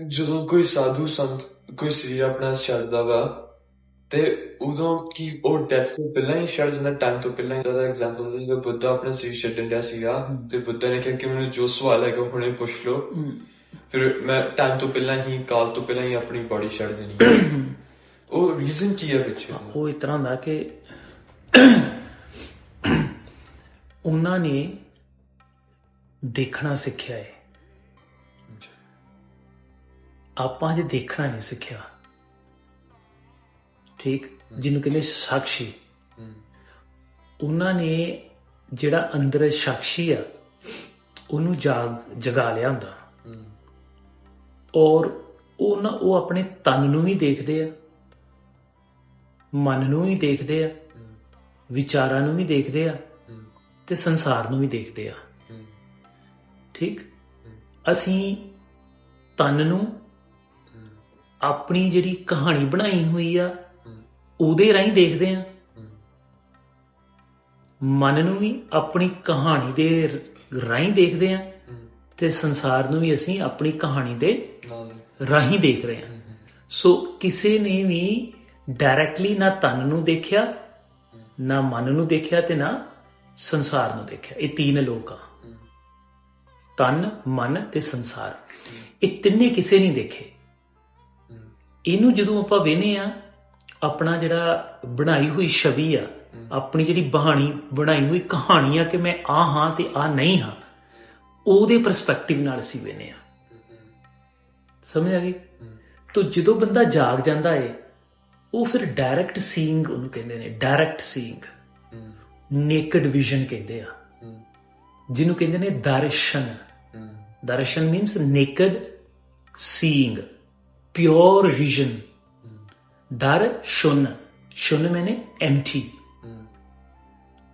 ਜਦੋਂ ਕੋਈ ਸਾਧੂ ਸੰਤ ਕੋਈ ਸਰੀਰ ਆਪਣਾ ਛੱਡਦਾ ਵਾ ਤੇ ਉਦੋਂ ਕੀ ਉਹ ਡੈਥ ਤੋਂ ਪਹਿਲਾਂ ਹੀ ਛੱਡ ਜਾਂਦਾ ਟਾਈਮ ਤੋਂ ਪਹਿਲਾਂ ਹੀ ਦਾ ਐਗਜ਼ਾਮਪਲ ਜਦੋਂ ਬੁੱਧਾ ਆਪਣਾ ਸਰੀਰ ਛੱਡਣ ਡਿਆ ਸੀਗਾ ਤੇ ਬੁੱਧਾ ਨੇ ਕਿਹਾ ਕਿ ਮੈਨੂੰ ਜੋ ਸਵਾਲ ਹੈਗਾ ਹੁਣੇ ਪੁੱਛ ਲਓ। ਫਿਰ ਮੈਂ ਟਾਈਮ ਤੋਂ ਪਹਿਲਾਂ ਹੀ ਕਾਲ ਤੋਂ ਪਹਿਲਾਂ ਹੀ ਆਪਣੀ ਬਾਡੀ ਛੱਡ ਦੇਣੀ। ਉਹ ਰੀਜ਼ਨ ਕੀ ਹੈ ਪਿੱਛੇ? ਦਾ? ਉਹ ਇਸ ਤਰ੍ਹਾਂ ਦਾ ਕਿ ਉਹਨਾਂ ਨੇ ਦੇਖਣਾ ਸਿੱਖਿਆ ਹੈ ਆਪਾਂ ਜੇ ਦੇਖਣਾ ਨਹੀਂ ਸਿੱਖਿਆ। ਠੀਕ? ਜਿਹਨੂੰ ਕਹਿੰਦੇ ਸਾਖੀ ਉਹਨਾਂ ਨੇ ਜਿਹੜਾ ਅੰਦਰ ਸਾਖੀ ਆ ਉਹਨੂੰ ਜਾਗ ਜਗਾ ਲਿਆ ਹੁੰਦਾ। ਔਰ ਉਹ ਨਾ ਉਹ ਆਪਣੇ ਤਨ ਨੂੰ ਵੀ ਦੇਖਦੇ ਆ ਮਨ ਨੂੰ ਵੀ ਦੇਖਦੇ ਆ ਵਿਚਾਰਾਂ ਨੂੰ ਵੀ ਦੇਖਦੇ ਆ ਤੇ ਸੰਸਾਰ ਨੂੰ ਵੀ ਦੇਖਦੇ ਆ। ਠੀਕ? ਅਸੀਂ ਤਨ ਨੂੰ ਆਪਣੀ ਜਿਹੜੀ ਕਹਾਣੀ ਬਣਾਈ ਹੋਈ ਆ ਉਹਦੇ ਰਾਹੀਂ ਦੇਖਦੇ ਆ। ਮਨ ਨੂੰ ਵੀ ਆਪਣੀ ਕਹਾਣੀ ਦੇ ਰਾਹੀਂ ਦੇਖਦੇ ਆ ਤੇ ਸੰਸਾਰ ਨੂੰ ਵੀ ਅਸੀਂ ਆਪਣੀ ਕਹਾਣੀ ਦੇ ਰਾਹੀਂ ਦੇਖ ਰਹੇ ਹਾਂ ਸੋ ਕਿਸੇ ਨੇ ਵੀ ਡਾਇਰੈਕਟਲੀ ਨਾ ਤਨ ਨੂੰ ਦੇਖਿਆ ਨਾ ਮਨ ਨੂੰ ਦੇਖਿਆ ਤੇ ਨਾ ਸੰਸਾਰ ਨੂੰ ਦੇਖਿਆ। ਇਹ ਤਿੰਨ ਲੋਕ ਆ। ਤਨ ਮਨ ਤੇ ਸੰਸਾਰ। ਇਹ ਤਿੰਨੇ ਕਿਸੇ ਨਹੀਂ ਦੇਖੇ। ਇਹਨੂੰ ਜਦੋਂ ਆਪਾਂ ਵੇਨੇ ਆ, ਆਪਣਾ ਜਿਹੜਾ ਬਣਾਈ ਹੋਈ ਛਵੀ ਆ, ਆਪਣੀ ਜਿਹੜੀ ਬਹਾਣੀ, ਬਣਾਈ ਹੋਈ ਕਹਾਣੀ ਆ ਕਿ ਮੈਂ ਆ ਹਾਂ ਤੇ ਆ ਨਹੀਂ ਹਾਂ, ਉਹਦੇ ਪਰਸਪੈਕਟਿਵ ਨਾਲ ਅਸੀਂ ਵੇਨੇ ਆ। ਸਮਝ ਆ ਗਈ? ਤੋ ਜਦੋਂ ਬੰਦਾ ਜਾਗ ਜਾਂਦਾ ਏ, ਉਹ ਫਿਰ ਡਾਇਰੈਕਟ ਸੀਇੰਗ ਉਹਨੂੰ ਕਹਿੰਦੇ ਨੇ ਡਾਇਰੈਕਟ ਸੀਇੰਗ ਨੇਕਡ ਵਿਜ਼ਨ ਕਹਿੰਦੇ ਆ। ਜਿਹਨੂੰ ਕਹਿੰਦੇ ਨੇ darshan. Darshan means naked seeing pure vision ਦਰ ਸ਼ੁਨ ਸ਼ੁਨ ਮੈਨੇ ਐਮਟੀ ਹਮ,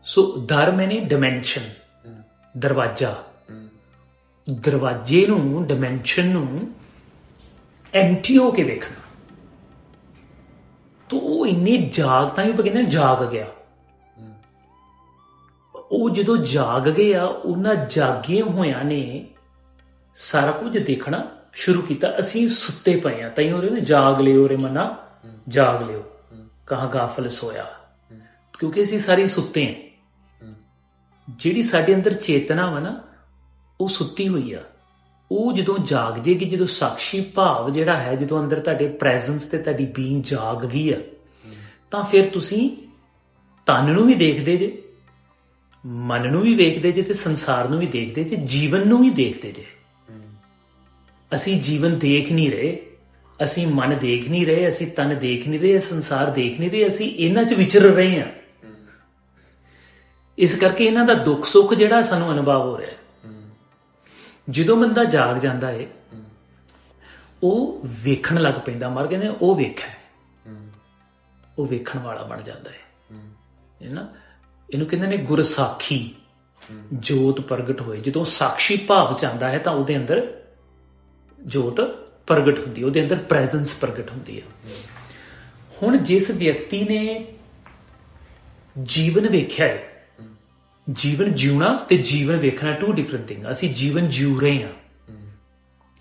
ਸੋ ਦਰ ਮੈਨੇ ਡਿਮੈਂਸ਼ਨ ਦਰਵਾਜ਼ਾ ਦਰਵਾਜ਼ੇ ਨੂੰ ਡਿਮੈਂਸ਼ਨ ਨੂੰ ਐਮਟੀ ਹੋ ਕੇ ਵੇਖਣਾ ਤੋ ਉਹ ਇੰਨੇ ਜਾਗ ਤਾਂ ਹੀ ਆਪਾਂ ਕਹਿੰਦੇ ਜਾਗ ਗਿਆ ਉਹ ਜਦੋਂ ਜਾਗ ਗਏ ਆ ਉਹਨਾਂ ਜਾਗੇ ਹੋਇਆਂ ਨੇ ਸਾਰਾ ਕੁਝ ਦੇਖਣਾ ਸ਼ੁਰੂ ਕੀਤਾ, ਅਸੀਂ ਸੁੱਤੇ ਪਏ ਆ ਤਾਈ ਨੇ ਜਾਗ ਲਿਓ ਰੇ ਮਨਾ, ਜਾਗ ਲਿਓ। ਕਹਾ ਗਾਫਲ ਸੋਇਆ। ਕਿਉਂਕਿ ਅਸੀਂ ਸਾਰੇ ਸੁੱਤੇ ਆ ਜਿਹੜੀ ਸਾਡੇ ਅੰਦਰ ਚੇਤਨਾ ਵਾ ਨਾ, ਉਹ ਸੁੱਤੀ ਹੋਈ ਆ। ਉਹ ਜਦੋਂ ਜਾਗ ਜੇਗੀ, ਜਦੋਂ ਸਾਖੀ ਭਾਵ ਜਿਹੜਾ ਹੈ, ਜਦੋਂ ਅੰਦਰ ਤੁਹਾਡੇ ਪ੍ਰੈਜ਼ੈਂਸ ਤੇ ਤੁਹਾਡੀ ਬੀਇੰਗ ਜਾਗ ਗਈ ਆ, ਤਾਂ ਫਿਰ ਤੁਸੀਂ ਤਨ ਨੂੰ ਵੀ ਦੇਖਦੇ ਜੇ, ਮਨ ਨੂੰ ਵੀ ਵੇਖਦੇ ਜੇ ਤੇ ਸੰਸਾਰ ਨੂੰ ਵੀ ਦੇਖਦੇ ਜੇ, ਜੀਵਨ ਨੂੰ ਵੀ ਦੇਖਦੇ ਜੇ। ਅਸੀਂ ਜੀਵਨ ਦੇਖ ਨਹੀਂ ਰਹੇ, ਅਸੀਂ ਮਨ ਦੇਖ ਨਹੀਂ ਰਹੇ, ਅਸੀਂ ਤਨ ਦੇਖ ਨਹੀਂ ਰਹੇ, ਸੰਸਾਰ ਦੇਖ ਨਹੀਂ ਰਹੇ, ਅਸੀਂ ਇਹਨਾਂ 'ਚ ਵਿਚਰ ਰਹੇ ਹਾਂ। ਇਸ ਕਰਕੇ ਇਹਨਾਂ ਦਾ ਦੁੱਖ ਸੁੱਖ ਜਿਹੜਾ ਸਾਨੂੰ ਅਨੁਭਵ ਹੋ ਰਿਹਾ ਜਦੋਂ ਬੰਦਾ ਜਾਗ ਜਾਂਦਾ ਹੈ, ਉਹ ਵੇਖਣ ਲੱਗ ਪੈਂਦਾ, ਮਰ ਕਹਿੰਦੇ ਉਹ ਵੇਖਿਆ ਉਹ ਵੇਖਣ ਵਾਲਾ ਬਣ ਜਾਂਦਾ ਹੈ। ਹੈ ਨਾ? ਇਹਨੂੰ ਕਹਿੰਦੇ ਨੇ ਗੁਰਸਾਖੀ, ਜੋਤ ਪ੍ਰਗਟ ਹੋਏ। ਜਦੋਂ ਸਾਖੀ ਭਾਵ ਚ ਆਂਦਾ ਹੈ ਤਾਂ ਉਹਦੇ ਅੰਦਰ ਜੋਤ ਪ੍ਰਗਟ ਹੁੰਦੀ ਉਹਦੇ ਅੰਦਰ ਪ੍ਰੈਜ਼ੈਂਸ ਪ੍ਰਗਟ ਹੁੰਦੀ ਆ ਹੁਣ ਜਿਸ ਵਿਅਕਤੀ ਨੇ ਜੀਵਨ ਵੇਖਿਆ ਹੈ, ਜੀਵਨ ਜਿਉਣਾ ਤੇ ਜੀਵਨ ਵੇਖਣਾ ਟੂ ਡਿਫਰੈਂਟ ਥਿੰਗ ਅਸੀਂ ਜੀਵਨ ਜਿਉ ਰਹੇ ਹਾਂ,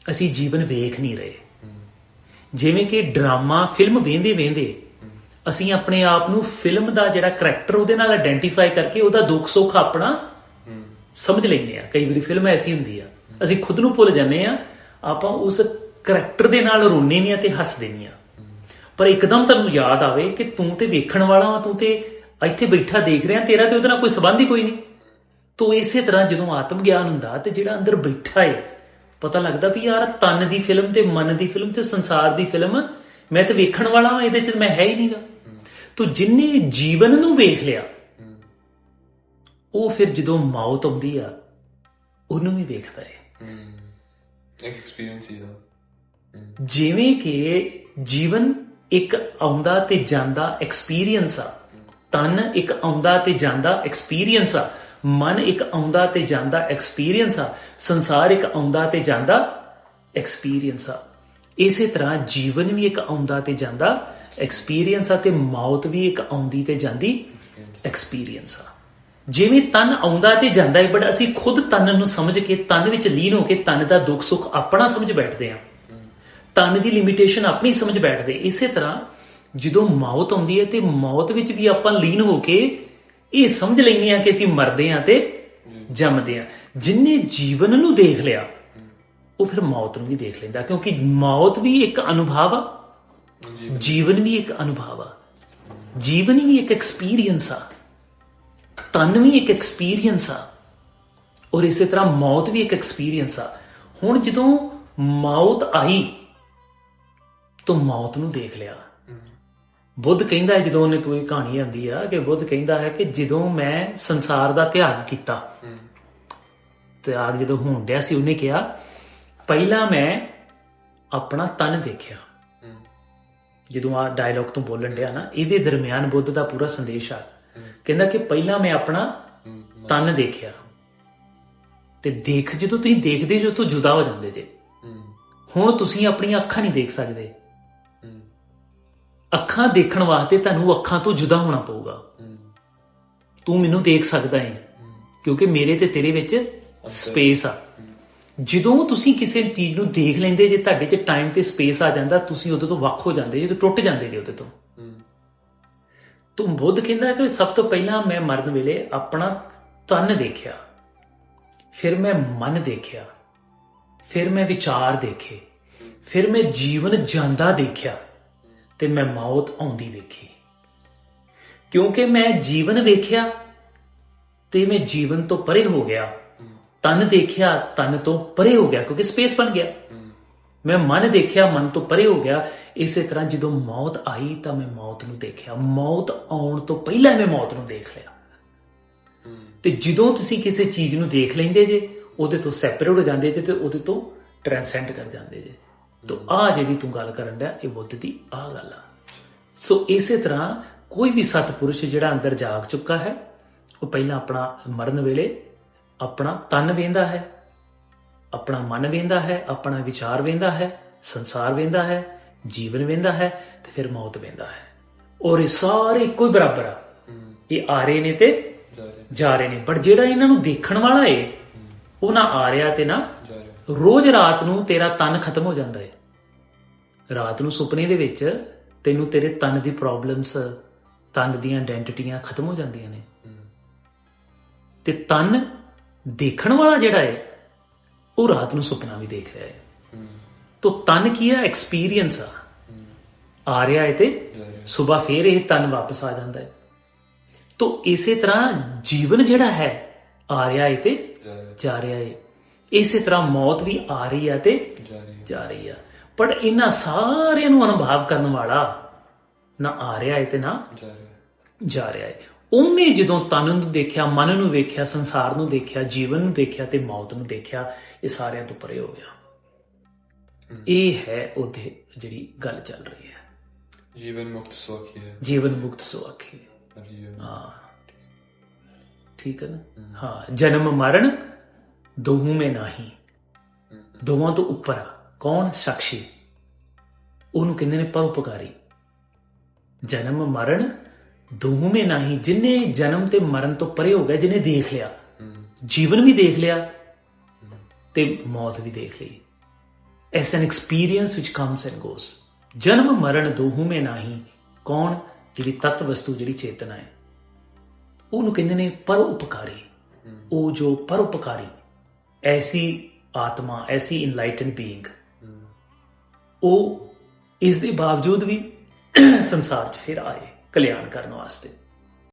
ਅਸੀਂ ਜੀਵਨ ਵੇਖ ਨਹੀਂ ਰਹੇ। ਜਿਵੇਂ ਕਿ ਡਰਾਮਾ ਫਿਲਮ ਵੇਂਦੇ ਵੇਂਦੇ ਅਸੀਂ ਆਪਣੇ ਆਪ ਨੂੰ ਫਿਲਮ ਦਾ ਜਿਹੜਾ ਕਰੈਕਟਰ ਉਹਦੇ ਨਾਲ ਆਇਡੈਂਟੀਫਾਈ ਕਰਕੇ ਉਹਦਾ ਦੁੱਖ ਸੁੱਖ ਆਪਣਾ ਸਮਝ ਲੈਂਦੇ ਆ ਕਈ ਵਾਰੀ ਫਿਲਮ ਐਸੀ ਹੁੰਦੀ ਆ, ਅਸੀਂ ਖੁਦ ਨੂੰ ਭੁੱਲ ਜਾਂਦੇ ਆ ਆਪਾਂ ਉਸ ਕਰੈਕਟਰ ਦੇ ਨਾਲ ਰੋਣੇ ਨਹੀਂ ਆ ਤੇ ਹੱਸਦੇ ਨਹੀਂ ਆ। ਪਰ ਇੱਕਦਮ ਤੁਹਾਨੂੰ ਯਾਦ ਆਵੇ ਕਿ ਤੂੰ ਤੇ ਵੇਖਣ ਵਾਲਾ ਵਾ, ਤੂੰ ਤੇ ਇੱਥੇ ਬੈਠਾ ਦੇਖ ਰਿਹਾ, ਤੇਰਾ ਤੇ ਉਹਦੇ ਨਾਲ ਕੋਈ ਸੰਬੰਧ ਹੀ ਕੋਈ ਨਹੀਂ। ਤੋ ਇਸੇ ਤਰ੍ਹਾਂ ਜਦੋਂ ਆਤਮ ਗਿਆਨ ਹੁੰਦਾ ਤੇ ਜਿਹੜਾ ਅੰਦਰ ਬੈਠਾ ਏ, ਪਤਾ ਲੱਗਦਾ ਵੀ ਯਾਰ ਤਨ ਦੀ ਫਿਲਮ ਤੇ ਮਨ ਦੀ ਫਿਲਮ ਤੇ ਸੰਸਾਰ ਦੀ ਫਿਲਮ, ਮੈਂ ਤੇ ਵੇਖਣ ਵਾਲਾ ਹਾਂ ਇਹਦੇ ਚ ਮੈਂ ਹੈ ਹੀ ਨਹੀਂਗਾ ਤੋ ਜਿੰਨੇ ਜੀਵਨ ਨੂੰ ਵੇਖ ਲਿਆ, ਉਹ ਫਿਰ ਜਦੋਂ ਮੌਤ ਆਉਂਦੀ ਆ, ਉਹਨੂੰ ਵੀ ਵੇਖਦਾ ਹੈ ਐਕਸਪੀਰੀਅੰਸ ਹੀ। ਦਾ ਜਿਵੇਂ ਕਿ ਜੀਵਨ ਇੱਕ ਆਉਂਦਾ ਤੇ ਜਾਂਦਾ ਐਕਸਪੀਰੀਅੰਸ ਆ। ਤਨ ਇੱਕ ਆਉਂਦਾ ਤੇ ਜਾਂਦਾ ਐਕਸਪੀਰੀਅੰਸ ਆ। ਮਨ ਇੱਕ ਆਉਂਦਾ ਤੇ ਜਾਂਦਾ ਐਕਸਪੀਰੀਅੰਸ ਆ। ਸੰਸਾਰ ਇੱਕ ਆਉਂਦਾ ਤੇ ਜਾਂਦਾ ਐਕਸਪੀਰੀਅੰਸ ਆ। ਇਸੇ ਤਰ੍ਹਾਂ ਜੀਵਨ ਵੀ ਇੱਕ ਆਉਂਦਾ ਤੇ ਜਾਂਦਾ ਐਕਸਪੀਰੀਅੰਸ ਆ ਤੇ ਮੌਤ ਵੀ ਇੱਕ ਆਉਂਦੀ ਤੇ ਜਾਂਦੀ ਐਕਸਪੀਰੀਅੰਸ ਆ। ਜਿਵੇਂ ਤਨ ਆਉਂਦਾ ਤੇ ਜਾਂਦਾ ਹੈ ਬਟ ਅਸੀਂ ਖੁਦ ਤਨ ਨੂੰ ਸਮਝ ਕੇ ਤਨ ਵਿੱਚ ਲੀਨ ਹੋ ਕੇ ਤਨ ਦਾ ਦੁੱਖ ਸੁੱਖ ਆਪਣਾ ਸਮਝ ਬੈਠਦੇ ਹਾਂ। ਤਨ ਦੀ ਲਿਮਿਟੇਸ਼ਨ ਆਪਣੀ ਸਮਝ ਬੈਠਦੇ। ਇਸੇ ਤਰ੍ਹਾਂ ਜਦੋਂ ਮੌਤ ਆਉਂਦੀ ਹੈ ਤੇ ਮੌਤ ਵਿੱਚ ਵੀ ਆਪਾਂ ਲੀਨ ਹੋ ਕੇ ਇਹ ਸਮਝ ਲੈਂਦੇ ਆ ਕਿ ਅਸੀਂ ਮਰਦੇ ਆ ਤੇ ਜੰਮਦੇ ਆ ਜਿਨਨੇ ਜੀਵਨ ਨੂੰ ਦੇਖ ਲਿਆ ਉਹ ਫਿਰ ਮੌਤ ਨੂੰ ਵੀ ਦੇਖ ਲੈਂਦਾ ਕਿਉਂਕਿ ਮੌਤ ਵੀ ਇੱਕ ਅਨੁਭਵ ਆ। ਜੀਵਨ ਵੀ। ਇੱਕ ਅਨੁਭਵ ਆ। ਜੀਵਨ ਵੀ ਇੱਕ ਐਕਸਪੀਰੀਅੰਸ ਆ। ਤਨ ਵੀ ਇੱਕ ਐਕਸਪੀਰੀਅੰਸ ਆ ਔਰ ਇਸੇ ਤਰ੍ਹਾਂ ਮੌਤ ਵੀ ਇੱਕ ਐਕਸਪੀਰੀਅੰਸ ਆ। ਹੁਣ ਜਦੋਂ ਮੌਤ ਆਈ, ਤਾਂ ਮੌਤ ਨੂੰ ਦੇਖ ਲਿਆ। ਬੁੱਧ ਕਹਿੰਦਾ ਹੈ, ਜਦੋਂ ਉਹਨੇ ਤੂੰ ਇਹ ਕਹਾਣੀ ਆਂਦੀ ਆ ਕਿ ਬੁੱਧ ਕਹਿੰਦਾ ਹੈ ਕਿ ਜਦੋਂ ਮੈਂ ਸੰਸਾਰ ਦਾ ਤਿਆਗ ਕੀਤਾ, ਤਿਆਗ ਜਦੋਂ ਹੋਣ ਡਿਆ ਸੀ, ਉਹਨੇ ਕਿਹਾ, ਪਹਿਲਾਂ ਮੈਂ ਆਪਣਾ ਤਨ ਦੇਖਿਆ। ਜਦੋਂ ਆ ਡਾਇਲੌਗ ਤੋਂ ਬੋਲਣ ਡਿਆ ਨਾ, ਇਹਦੇ ਦਰਮਿਆਨ ਬੁੱਧ ਦਾ ਪੂਰਾ ਸੰਦੇਸ਼ ਆ। ਕਹਿੰਦਾ ਕਿ ਪਹਿਲਾਂ ਮੈਂ ਆਪਣਾ ਤਨ ਦੇਖਿਆ। ਤੇ ਦੇਖ ਜਦੋਂ ਤੁਸੀਂ ਦੇਖਦੇ ਜੋ ਤੋਂ ਜੁਦਾ ਹੋ ਜਾਂਦੇ ਜੇ। ਹੁਣ ਤੁਸੀਂ ਆਪਣੀਆਂ ਅੱਖਾਂ ਨਹੀਂ ਦੇਖ ਸਕਦੇ। ਅੱਖਾਂ ਦੇਖਣ ਵਾਸਤੇ ਤੁਹਾਨੂੰ ਅੱਖਾਂ ਤੋਂ ਜੁਦਾ ਹੋਣਾ ਪਊਗਾ। ਤੂੰ ਮੈਨੂੰ ਦੇਖ ਸਕਦਾ ਹੈ। ਕਿਉਂਕਿ ਮੇਰੇ ਤੇ ਤੇਰੇ ਵਿੱਚ ਸਪੇਸ ਆ। ਜਦੋਂ ਤੁਸੀਂ ਕਿਸੇ ਚੀਜ਼ ਨੂੰ ਦੇਖ ਲੈਂਦੇ ਜੇ ਤੁਹਾਡੇ 'ਚ ਟਾਈਮ ਤੇ ਸਪੇਸ ਆ ਜਾਂਦਾ ਤੁਸੀਂ ਉਹਦੇ ਤੋਂ ਵੱਖ ਹੋ ਜਾਂਦੇ ਜੇ ਟੁੱਟ ਜਾਂਦੇ ਜੇ ਉਹਦੇ ਤੋਂ। ਤੂੰ ਬੁੱਧ ਕਹਿੰਦਾ ਕਿ ਸਭ ਤੋਂ ਪਹਿਲਾਂ ਮੈਂ ਮਰਨ ਵੇਲੇ ਆਪਣਾ ਤਨ ਦੇਖਿਆ, ਫਿਰ ਮੈਂ ਮਨ ਦੇਖਿਆ, ਫਿਰ ਮੈਂ ਵਿਚਾਰ ਦੇਖੇ, ਫਿਰ ਮੈਂ ਜੀਵਨ ਜਾਂਦਾ ਦੇਖਿਆ ਤੇ ਮੈਂ ਮੌਤ ਆਉਂਦੀ ਵੇਖੀ। ਕਿਉਂਕਿ ਮੈਂ ਜੀਵਨ ਵੇਖਿਆ ਤੇ ਮੈਂ ਜੀਵਨ ਤੋਂ ਪਰੇ ਹੋ ਗਿਆ। ਤਨ ਦੇਖਿਆ, ਤਨ ਤੋਂ ਪਰੇ ਹੋ ਗਿਆ, ਕਿਉਂਕਿ ਸਪੇਸ ਬਣ ਗਿਆ। ਮੈਂ ਮਨ ਦੇਖਿਆ ਮਨ ਤੋਂ ਪਰੇ ਹੋ ਗਿਆ। ਇਸੇ ਤਰ੍ਹਾਂ ਜਦੋਂ ਮੌਤ ਆਈ ਤਾਂ ਮੈਂ ਮੌਤ ਨੂੰ ਦੇਖਿਆ। ਮੌਤ ਆਉਣ ਤੋਂ ਪਹਿਲਾਂ ਮੈਂ ਮੌਤ ਨੂੰ ਦੇਖ ਲਿਆ। ਤੇ ਜਦੋਂ ਤੁਸੀਂ ਕਿਸੇ ਚੀਜ਼ ਨੂੰ ਦੇਖ ਲੈਂਦੇ ਜੇ ਉਹਦੇ ਤੋਂ ਸੈਪਰੇਟ ਹੋ ਜਾਂਦੇ ਜੇ ਤੇ ਉਹਦੇ ਤੋਂ ਟ੍ਰਾਂਸੈਂਡ ਕਰ ਜਾਂਦੇ ਜੇ। ਤੋ ਆ ਜਿਹੜੀ ਤੂੰ ਗੱਲ ਕਰਨ ਦਾ ਇਹ ਬੁੱਧ ਦੀ ਆ ਗੱਲ ਆ। ਸੋ ਇਸੇ ਤਰ੍ਹਾਂ ਕੋਈ ਵੀ ਸਤਪੁਰਸ਼ ਜਿਹੜਾ ਅੰਦਰ ਜਾਗ ਚੁੱਕਾ ਹੈ ਉਹ ਪਹਿਲਾਂ ਆਪਣਾ ਮਰਨ ਵੇਲੇ ਆਪਣਾ ਤਨ ਵੇਂਦਾ ਹੈ। ਆਪਣਾ ਮਨ ਵੇਂਦਾ ਹੈ ਆਪਣਾ ਵਿਚਾਰ ਵੇਂਦਾ ਹੈ ਸੰਸਾਰ ਵੇਂਦਾ ਹੈ ਜੀਵਨ ਵੇਂਦਾ ਹੈ ਤੇ ਫਿਰ ਮੌਤ ਵੇਂਦਾ ਹੈ। ਔਰ ਇਹ ਸਾਰੇ ਇੱਕੋ ਹੀ ਬਰਾਬਰ ਆ। ਇਹ ਆ ਰਹੇ ਨੇ ਤੇ ਜਾ ਰਹੇ ਨੇ। ਪਰ ਜਿਹੜਾ ਇਹਨਾਂ ਨੂੰ ਦੇਖਣ ਵਾਲਾ ਏ ਉਹ ਨਾ ਆ ਰਿਹਾ ਤੇ ਨਾ ਰੋਜ਼ ਰਾਤ ਨੂੰ ਤੇਰਾ ਤਨ ਖਤਮ ਹੋ ਜਾਂਦਾ ਏ। ਰਾਤ ਨੂੰ ਸੁਪਨੇ ਦੇ ਵਿੱਚ ਤੈਨੂੰ ਤੇਰੇ ਤਨ ਦੀ ਪ੍ਰੋਬਲਮਸ ਤਨ ਦੀਆਂ ਆਇਡੈਂਟੀਟੀਆਂ ਖਤਮ ਹੋ ਜਾਂਦੀਆਂ ਨੇ। ਤੇ ਤਨ ਦੇਖਣ ਵਾਲਾ ਜਿਹੜਾ ਏ ਉਹ ਰਾਤ ਨੂੰ ਸੁਪਨਾ ਵੀ ਦੇਖ ਰਿਹਾ ਹੂੰ। ਤੋ ਤਨ ਕੀ ਆ ਐਕਸਪੀਰੀਅੰਸ ਆ। ਆ ਰਿਹਾ ਏ ਤੇ ਸਵੇਰ ਫੇਰ ਇਹ ਤਨ ਵਾਪਸ ਆ ਜਾਂਦਾ ਹੈ। ਤੋ ਇਸੇ ਤਰ੍ਹਾਂ ਜੀਵਨ ਜਿਹੜਾ ਹੈ ਆ ਰਿਹਾ ਏ ਤੇ ਜਾ ਰਹੇ ਏ ਇਸੇ ਤਰ੍ਹਾਂ ਮੌਤ ਵੀ ਆ ਰਹੀ ਆ ਤੇ ਜਾ ਰਹੇ ਆ ਪਰ ਇਹਨਾਂ ਸਾਰਿਆਂ ਨੂੰ ਅਨੁਭਵ ਕਰਨ ਵਾਲਾ ਨਾ ਆ ਰਿਹਾ ਏ ਤੇ ਨਾ ਜਾ ਰਹੇ ਏ ਉਹਨੇ ਜਦੋਂ ਤਨ ਨੂੰ ਦੇਖਿਆ ਮਨ ਨੂੰ ਵੇਖਿਆ ਸੰਸਾਰ ਨੂੰ ਦੇਖਿਆ ਜੀਵਨ ਨੂੰ ਦੇਖਿਆ ਤੇ ਮੌਤ ਨੂੰ ਦੇਖਿਆ ਇਹ ਸਾਰਿਆਂ ਤੋਂ ਪਰੇ ਹੋ ਗਿਆ। ਇਹ ਹੈ ਉਹਦੇ ਜਿਹੜੀ ਗੱਲ ਚੱਲ ਰਹੀ ਹੈ। ਜੀਵਨ ਮੁਕਤ ਸੁਖੀ ਹੈ। ਜੀਵਨ ਮੁਕਤ ਸੋ ਆਖੇ ਹਰੀ ਹਾਂ। ਠੀਕ ਹੈ ਨਾ? ਹਾਂ। ਜਨਮ ਮਰਨ ਦੋਹੂ ਮੇ ਨਹੀਂ। ਦੋਵਾਂ ਤੋਂ ਉੱਪਰ ਆ। ਕੌਣ? ਸਾਖੀ। ਉਹਨੂੰ ਕਹਿੰਦੇ ਨੇ ਪਰਉਪਕਾਰੀ। ਜਨਮ ਮਰਨ ਦੋਹੂ ਮੇ ਨਹੀਂ ਜਿਨੇ ਜਨਮ ਤੇ ਮਰਨ ਤੋਂ ਪਰੇ ਹੋ ਗਿਆ ਜਿਨੇ ਦੇਖ ਲਿਆ। ਜੀਵਨ ਵੀ ਦੇਖ ਲਿਆ ਤੇ ਮੌਤ ਵੀ ਦੇਖ ਲਈ। As an experience which comes and goes ਜਨਮ ਮਰਨ ਦੋਹੂ ਮੇ ਨਹੀਂ ਕੌਣ ਜਿਹੜੀ ਤਤ ਵਸਤੂ ਜਿਹੜੀ ਚੇਤਨਾ ਹੈ। ਉਹਨੂੰ ਕਹਿੰਦੇ ਨੇ ਪਰਉਪਕਾਰੀ। ਉਹ ਜੋ ਪਰਉਪਕਾਰੀ, ਐਸੀ ਆਤਮਾ, ਐਸੀ ਇਨਲਾਈਟਨ ਬੀਇੰਗ ਉਹ ਇਸ ਦੇ ਬਾਵਜੂਦ ਵੀ ਸੰਸਾਰ 'ਚ ਫਿਰ ਆਏ। ਕਲਿਆਣ ਕਰਨ ਵਾਸਤੇ।